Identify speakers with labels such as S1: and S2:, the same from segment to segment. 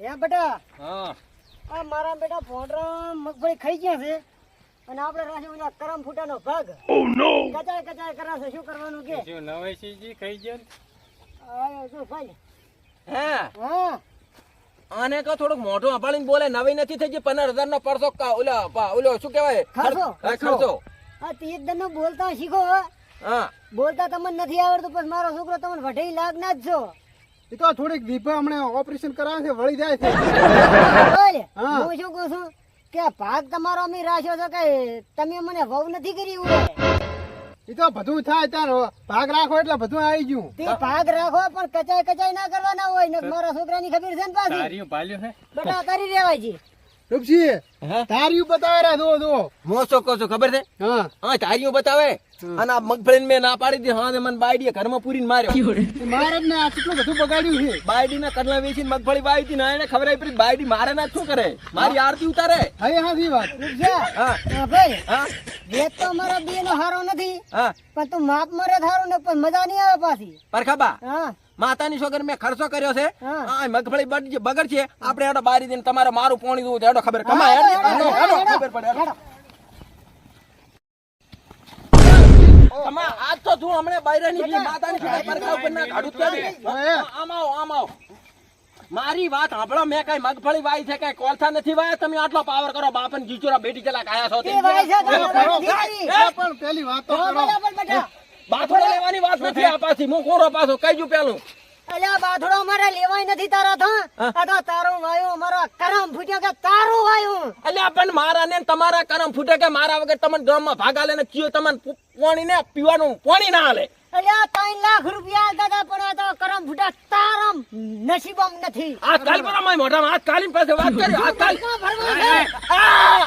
S1: હે બેટા?
S2: હા.
S1: આ મારા બેટા પોંડરા મગફળી ખાઈ ગયા છે અને આપણે રાશી ઓલા કરમ ફૂટાનો ભાગ. કચાય કચાય કરાશે શું કરવાનું કે?
S2: શું નવેશીજી ખાઈ ગયા
S1: આયો જો ભાઈ.
S3: હે?
S1: હા.
S3: આને કહો થોડુંક મોઢું અપાડીને બોલે. નવી નથી થઈ ગઈ. પંદર હજાર નો પરસો કા ઓલા ઓલો શું કહેવાય?
S1: ખર્ચો.
S3: હા, ખર્ચો.
S1: આ તીજ દનનો બોલતા શીખો હા. બોલતા તમને નથી આવડતું પણ મારો છોકરો તમને વઢેઈ લાગ ના જ છો.
S4: એ તો થોડીક વિભા હમણે ઓપરેશન કરાવે છે વળી જાય છે. હું.
S1: શું કહું છું? કે ભાગ તમારો અમે રાખ્યો છે કે તમે મને વહુ નથી કરી
S4: એ તો બધું થાય ત્યાં ભાગ રાખો એટલે બધું આવી ગયું.
S1: તે ભાગ રાખો પણ કચાઈ કચાઈ ના કરવાના હોય ને મારા છોકરાની ખબર છે ને પાછી?
S2: ભાલ્યું
S1: બેટા તારી રેવાય છે.
S4: રૂપસી
S3: તારીઓ
S4: તારીયું બતાવે રે દો દો
S3: કહું છું ખબર છે?
S4: હા.
S3: હા તારીઓ બતાવે. અને આ મગફળી મેં ના પાડી દીધી. હા મને બાયડીએ ઘરમાં પૂરીને માર્યો.
S4: મારે ને આ કેટલું બધું બગાડ્યું છે?
S3: બાયડી ના કડલા વેચીને મગફળી વાવી હતી ને એને ખબર આવી પડી બાયડી મારે ના શું કરે? મારી આરતી ઉતારે.
S4: હા હા વાત.
S1: રૂપિયા
S3: હા.
S1: ભાઈ
S3: હા.
S1: વેચ તો મારા બે નો હારો નથી.
S3: હા.
S1: પણ તું માપ મરે થારું ને પણ મજા નહીં આવે પાછી.
S3: પરખાબા.
S1: હા.
S3: માતાની છોકર મેં ખર્ચો કર્યો છે. મગફળી બગડ બગડ છે આપણે એડો બારી દઈને તમારે મારું પોણી દઉં ખબર હેડો,
S1: હેડો,
S3: હેડો,
S1: હેડો,
S3: હેડો, ખબર પડે હેડો.
S1: હેડો.
S3: આજ તો તું હમણે બાયરાની પેલી માતાની છોકર પરખા ઉપર ના કાઢું કરી. આમ આવો આમ આવો. મારી વાત સાંભળો મેં કઈ મગફળી વાય છે કઈ કોલસા નથી વાય. તમે આટલો પાવર કરો બાપન જીચોરા બેટી ચલા કાયા છો. તે.
S4: પણ પેલી વાત તો કરો.
S3: બાથોડા લેવાની વાત નથી પાછી હું કોરો પાછો કઈ જુ પેલું
S1: અલ્યા બાથડો મારે લેવાય નથી તારા થા આ તો તારું વાયું મારા કરમ ફૂટ્યો કે તારું વાયું
S3: અલ્યા પણ મારા ને તમારા કરમ ફૂટે કે મારા વગર તમને ગામમાં ભાગ આલે ને કયો તમને પાણી ને પીવાનું પાણી ના હાલે
S1: અલ્યા ત્રણ લાખ રૂપિયા દાદા પણ આ તો કરમ ફૂટા તારમ નસીબમ નથી
S3: આ કાલ પર અમારી મોઢામાં હાથ કાલી પાસે વાત કરી આ કાલ? આ!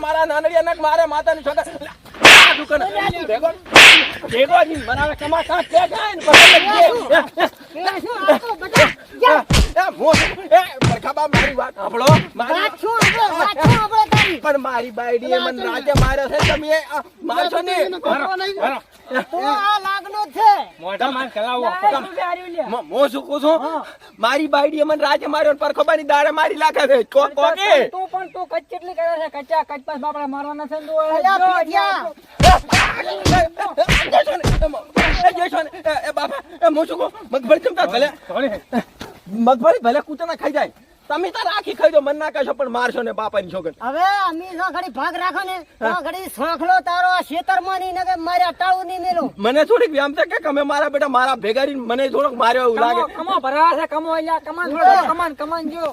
S3: મારા નાનડિયા નાક મારે માતાની છોકર આ દુકાન ભેગો ભેગો મનાવે કમા કા કે ગાય ને પણ મારી બાયડીએ મને રાજા માર્યો છે તમે મારશો ને મારી બાઈડી મને રાજે માર્યો પર ખબરની દાડે મારી લાખે છે કો કો કે
S5: તું પણ તું કચ કેટલી કરે છે કચ્ચા કચપાસ બાપડા મારવાના છે
S3: મગફળી ચમતા ભલે મગફળી ભલે કૂતરા ખાઈ જાય તમે તાર આખી ખાઈ દો મને ના કહેશો પણ મારશો ને બાપાની છોકરી
S1: હવે અમે જો ઘડી ભાગ રાખો ને તો ઘડી સોંખલો તારો આ ખેતરમાં નહીં ને કે મારે અટાળું ની મેલો.
S3: મને થોડીક વ્યામ છે કે કમે મારા બેટા મારા ભેગારી મને થોડોક માર્યો એવું લાગે.
S5: કમો ભરા છે કમો અલ્યા કમાન થોડો કમાન કમાન જો.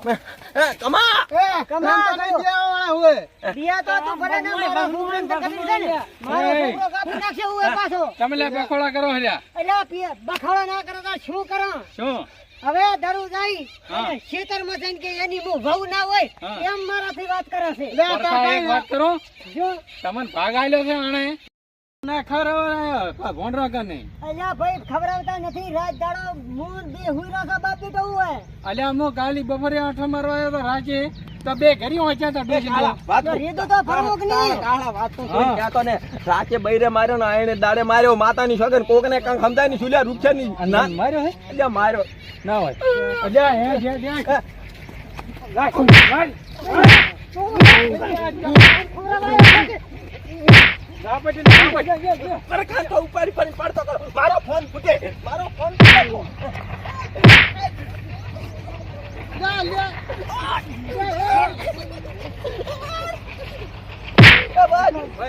S3: એ, કમા!
S1: એ કમા
S4: તો નહીં દેવાવાળા હોય.
S1: દિયા તો તું ભરે ને મારા છોકરાને તો કરી દે ને. મારો
S2: એ.
S1: કાપી નાખશે હું એ પાછો.
S2: તમે લે બખોડા કરો હલ્યા.
S1: એટલે પી- બખાડો ના કરો તો શું કરો?
S2: શું?
S1: હવે દરું જાય
S2: હા.
S1: ખેતરમાં જઈને કે એની બહુ વહુ ના હોય એમ મારાથી વાત કરે છે.
S4: તો
S2: વાત કરો.
S1: જો.
S2: તમને ભાગ આલ્યો છે આણે? ના ખબર ભોંડરા કે નહીં
S1: અલ્યા ભાઈ ખબરાવતા નથી. રાત દાડો મૂળ બે હુઈ રાખા બાપ હોય.
S2: અલ્યા અમુક ગાલી બપોરે આઠ મારવા આવ્યો તો રાજે તો બે ઘરી વાંચ્યા હતા ડોશી તો.
S3: વાત
S1: તો તો ફરવું કે
S3: કાળા વાત તો કોઈ કહેતો ને રાતે બૈરે માર્યો ને આયણે દાડે માર્યો માતાની છોકર કોકને કંઈક સમજાયની સુલ્યા રૂપછે ની ના
S2: માર્યો હે?
S3: અલ્યા માર્યો.
S2: ના હોય. અલ્યા હે જે જે રાખો માર ના પડી ના પડી
S3: પરખા તો ઉપાડી પડી પડતો કરો. મારો ફોન ફૂટે. મારો ફોન ફૂટે એ ભાઈ,
S2: બસ બસ હવે નહીં વધુ
S3: બસ.
S5: થઈ ગયું યાર, ઘણું થઈ ગયું યાર, ઘણું થઈ ગયું.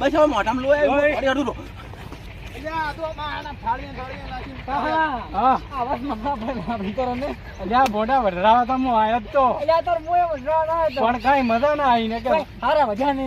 S3: બસ હવે મોઢામાં લો આવ્યું.
S2: ઓય.
S3: પડી હાડું રો.
S4: અલ્યા, આ તો મારા ફાળીને ધોળીને નાખીને
S5: કાકા,
S2: હા
S5: આવાજમાં બાપરે બાપરી કરો ને.
S2: અલ્યા બોડા વઢરાવા તો હું આયો જ તો
S5: અલ્યા તાર મોએ વઢવા ના હતો.
S2: પણ કઈ મજા ના આવી ને કે
S5: હારા ને.